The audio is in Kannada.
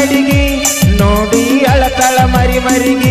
ಕಡಿಗೆ ನೋಡಿ ಅಳತಳ ಮರಿ ಮರಿಗೆ.